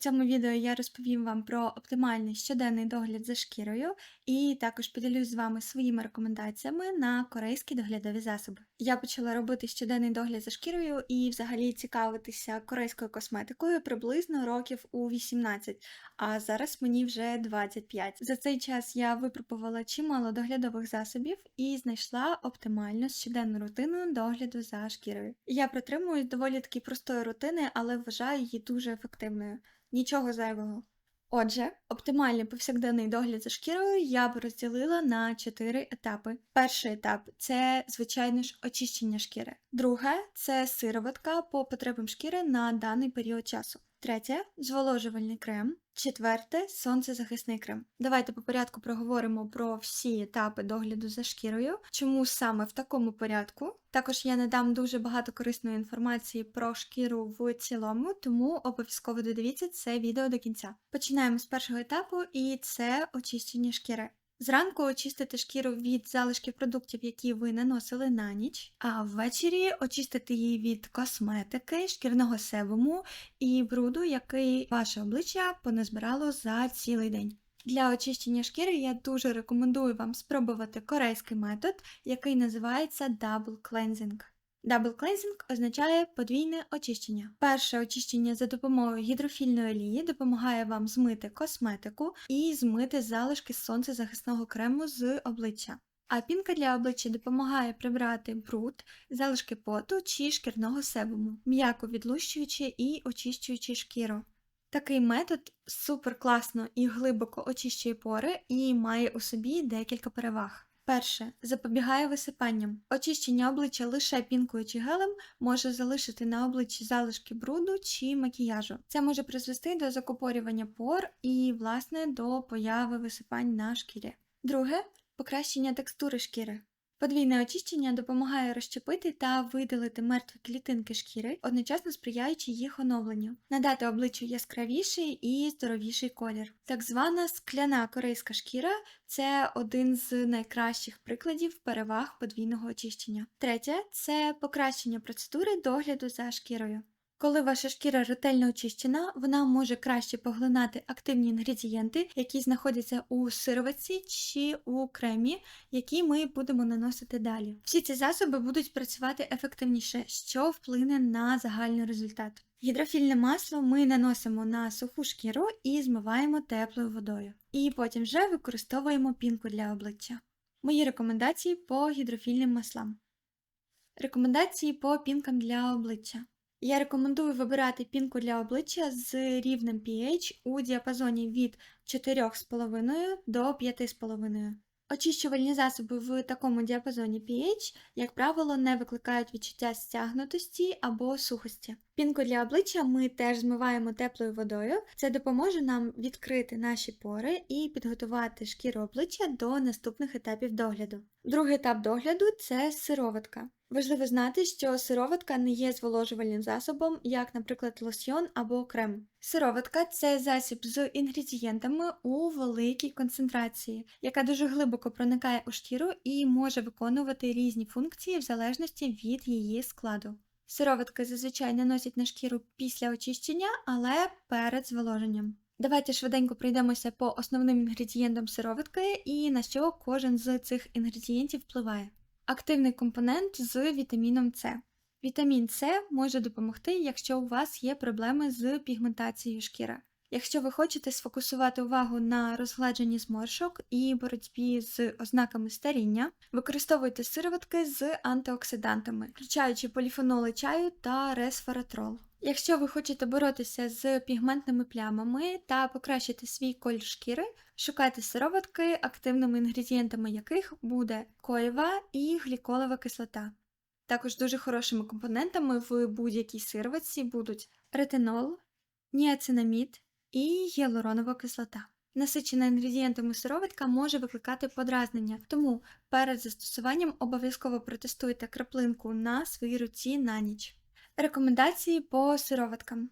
цьому відео я розповім вам про оптимальний щоденний догляд за шкірою і також поділюсь з вами своїми рекомендаціями на корейські доглядові засоби. Я почала робити щоденний догляд за шкірою і взагалі цікавитися корейською косметикою приблизно років у 18, а зараз мені вже 25. За цей час я випробувала чимало доглядових засобів і знайшла оптимальну щоденну рутину догляду за шкірою. Я притримуюсь доволі таки простої рутини, але вважаю її дуже ефективною. Нічого зайвого. Отже, оптимальний повсякденний догляд за шкірою я б розділила на чотири етапи. Перший етап це, звичайно ж, очищення шкіри. Друге це сироватка по потребам шкіри на даний період часу. Третє зволожувальний крем. Четверте сонцезахисний крем. Давайте по порядку проговоримо про всі етапи догляду за шкірою, чому саме в такому порядку. Також я надам дуже багато корисної інформації про шкіру в цілому, тому обов'язково додивіться це відео до кінця. Починаємо з першого етапу, і це очищення шкіри. Зранку очистити шкіру від залишків продуктів, які ви наносили на ніч, а ввечері очистити її від косметики, шкірного себуму і бруду, який ваше обличчя поназбирало за цілий день. Для очищення шкіри я дуже рекомендую вам спробувати корейський метод, який називається Double Cleansing. Double cleansing означає подвійне очищення. Перше очищення за допомогою гідрофільної олії допомагає вам змити косметику і змити залишки сонцезахисного крему з обличчя. А пінка для обличчя допомагає прибрати бруд, залишки поту чи шкірного себуму, м'яко відлущуючи і очищуючи шкіру. Такий метод супер класно і глибоко очищує пори і має у собі декілька переваг. Перше, запобігає висипанням. Очищення обличчя лише пінкою чи гелем може залишити на обличчі залишки бруду чи макіяжу. Це може призвести до закупорювання пор і, власне, до появи висипань на шкірі. Друге покращення текстури шкіри. Подвійне очищення допомагає розщепити та видалити мертві клітинки шкіри, одночасно сприяючи їх оновленню, надати обличчю яскравіший і здоровіший колір. Так звана скляна корейська шкіра це один з найкращих прикладів переваг подвійного очищення. Третє це покращення процедури догляду за шкірою. Коли ваша шкіра ретельно очищена, вона може краще поглинати активні інгредієнти, які знаходяться у сироватці чи у кремі, які ми будемо наносити далі. Всі ці засоби будуть працювати ефективніше, що вплине на загальний результат. Гідрофільне масло ми наносимо на суху шкіру і змиваємо теплою водою. І потім вже використовуємо пінку для обличчя. Мої рекомендації по гідрофільним маслам. Рекомендації по пінкам для обличчя. Я рекомендую вибирати пінку для обличчя з рівнем pH у діапазоні від 4,5 до 5,5. Очищувальні засоби в такому діапазоні pH, як правило, не викликають відчуття стягнутості або сухості. Пінку для обличчя ми теж змиваємо теплою водою. Це допоможе нам відкрити наші пори і підготувати шкіру обличчя до наступних етапів догляду. Другий етап догляду це сироватка. Важливо знати, що сироватка не є зволожувальним засобом, як, наприклад, лосьйон або крем. Сироватка це засіб з інгредієнтами у великій концентрації, яка дуже глибоко проникає у шкіру і може виконувати різні функції в залежності від її складу. Сироватки зазвичай наносять на шкіру після очищення, але перед зволоженням. Давайте швиденько пройдемося по основним інгредієнтам сироватки і на що кожен з цих інгредієнтів впливає. Активний компонент з вітаміном С. Вітамін С може допомогти, якщо у вас є проблеми з пігментацією шкіри. Якщо ви хочете сфокусувати увагу на розгладженні зморшок і боротьбі з ознаками старіння, використовуйте сироватки з антиоксидантами, включаючи поліфеноли чаю та ресвератрол. Якщо ви хочете боротися з пігментними плямами та покращити свій колір шкіри, шукайте сироватки, активними інгредієнтами яких буде коєва і гліколова кислота. Також дуже хорошими компонентами в будь-якій сироватці будуть ретинол, ніацинамід і гіалуронова кислота. Насичена інгредієнтами сироватка може викликати подразнення, тому перед застосуванням обов'язково протестуйте краплинку на своїй руці на ніч. Рекомендації по сироваткам.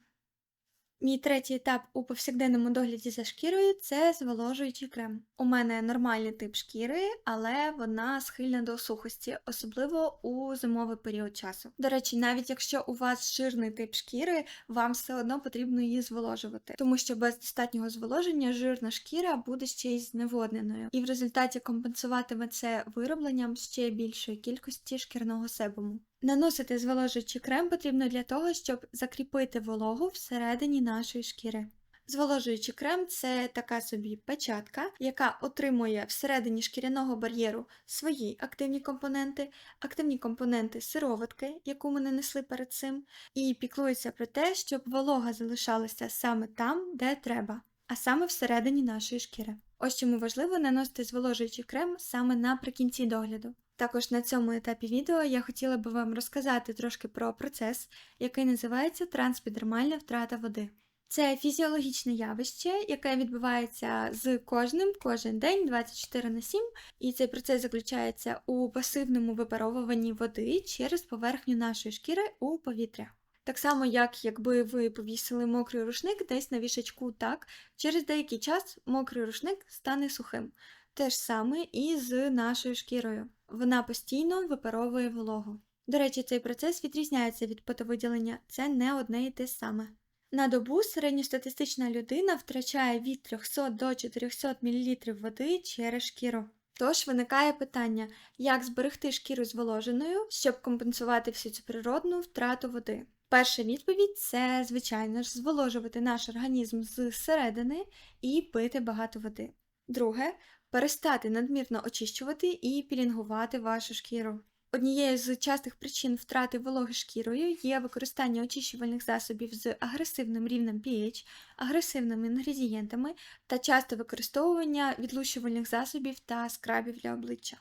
Мій третій етап у повсякденному догляді за шкірою це зволожуючий крем. У мене нормальний тип шкіри, але вона схильна до сухості, особливо у зимовий період часу. До речі, навіть якщо у вас жирний тип шкіри, вам все одно потрібно її зволожувати, тому що без достатнього зволоження жирна шкіра буде ще й зневодненою, і в результаті компенсуватиме це виробленням ще більшої кількості шкірного себуму. Наносити зволожуючий крем потрібно для того, щоб закріпити вологу всередині нашої шкіри. Зволожуючий крем це така собі печатка, яка отримує всередині шкіряного бар'єру свої активні компоненти, активні компоненти сироватки, яку ми нанесли перед цим, і піклується про те, щоб волога залишалася саме там, де треба, а саме всередині нашої шкіри. Ось чому важливо наносити зволожуючий крем саме наприкінці догляду. Також на цьому етапі відео я хотіла би вам розказати трошки про процес, який називається транспідермальна втрата води. Це фізіологічне явище, яке відбувається з кожним кожен день 24 на 7, і цей процес заключається у пасивному випаровуванні води через поверхню нашої шкіри у повітря. Так само, як якби ви повісили мокрий рушник десь на вішачку, так, через деякий час мокрий рушник стане сухим. Те ж саме і з нашою шкірою. Вона постійно випаровує вологу. До речі, цей процес відрізняється від потовиділення, це не одне і те саме. На добу середньостатистична людина втрачає від 300 до 400 мл води через шкіру. Тож виникає питання, як зберегти шкіру зволоженою, щоб компенсувати всю цю природну втрату води. Перша відповідь це, звичайно ж, зволожувати наш організм зсередини і пити багато води. Друге перестати надмірно очищувати і пілінгувати вашу шкіру. Однією з частих причин втрати вологи шкірою є використання очищувальних засобів з агресивним рівнем pH, агресивними інгредієнтами та часте використовування відлущувальних засобів та скрабів для обличчя.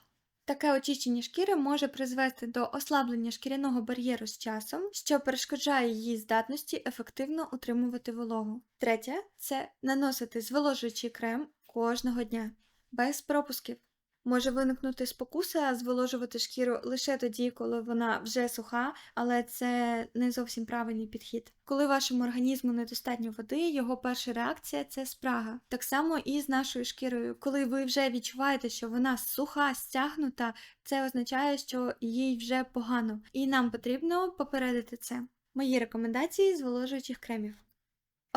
Таке очищення шкіри може призвести до ослаблення шкіряного бар'єру з часом, що перешкоджає її здатності ефективно утримувати вологу. Третє це наносити зволожуючий крем кожного дня без пропусків. Може виникнути спокуса зволожувати шкіру лише тоді, коли вона вже суха, але це не зовсім правильний підхід. Коли вашому організму недостатньо води, його перша реакція це спрага. Так само і з нашою шкірою. Коли ви вже відчуваєте, що вона суха, стягнута, це означає, що їй вже погано, і нам потрібно попередити це. Мої рекомендації зволожуючих кремів.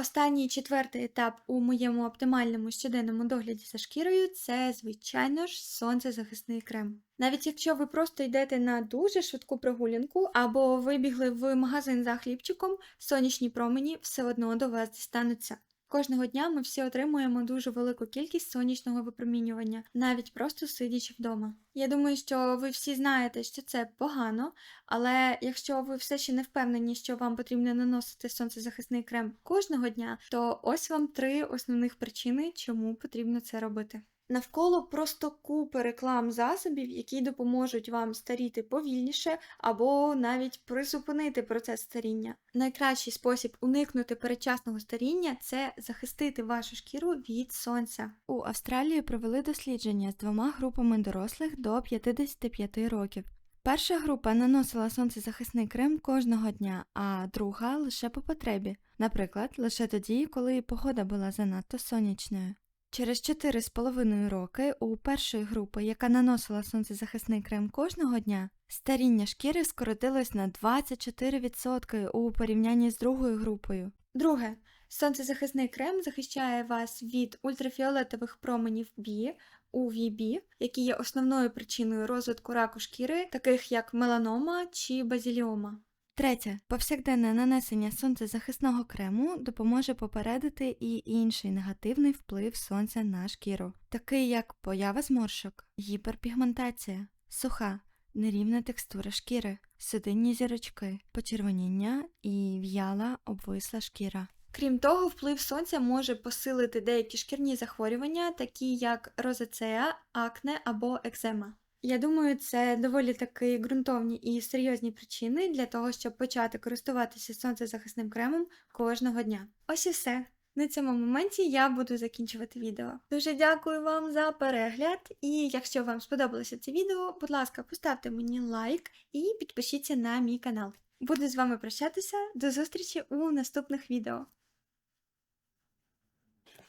Останній четвертий етап у моєму оптимальному щоденному догляді за шкірою це, звичайно ж, сонцезахисний крем. Навіть якщо ви просто йдете на дуже швидку прогулянку або вибігли в магазин за хлібчиком, сонячні промені все одно до вас дістануться. Кожного дня ми всі отримуємо дуже велику кількість сонячного випромінювання, навіть просто сидячи вдома. Я думаю, що ви всі знаєте, що це погано, але якщо ви все ще не впевнені, що вам потрібно наносити сонцезахисний крем кожного дня, то ось вам три основних причини, чому потрібно це робити. Навколо просто купи реклам засобів, які допоможуть вам старіти повільніше або навіть призупинити процес старіння. Найкращий спосіб уникнути передчасного старіння це захистити вашу шкіру від сонця. У Австралії провели дослідження з двома групами дорослих до 55 років. Перша група наносила сонцезахисний крем кожного дня, а друга лише по потребі, наприклад, лише тоді, коли погода була занадто сонячною. Через 4,5 роки у першої групи, яка наносила сонцезахисний крем кожного дня, старіння шкіри скоротилось на 24% у порівнянні з другою групою. Друге, сонцезахисний крем захищає вас від ультрафіолетових променів B, UVB, які є основною причиною розвитку раку шкіри, таких як меланома чи базіліома. Третє, повсякденне нанесення сонцезахисного крему допоможе попередити і інший негативний вплив сонця на шкіру, такий як поява зморшок, гіперпігментація, суха, нерівна текстура шкіри, судинні зірочки, почервоніння і в'яла обвисла шкіра. Крім того, вплив сонця може посилити деякі шкірні захворювання, такі як розацея, акне або екзема. Я думаю, це доволі таки ґрунтовні і серйозні причини для того, щоб почати користуватися сонцезахисним кремом кожного дня. Ось і все. На цьому моменті я буду закінчувати відео. Дуже дякую вам за перегляд, і якщо вам сподобалося це відео, будь ласка, поставте мені лайк і підпишіться на мій канал. Буду з вами прощатися. До зустрічі у наступних відео.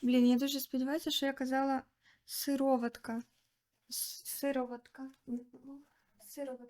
Блін, я дуже сподіваюся, що я казала сироватка. Сироватка. Сироватка.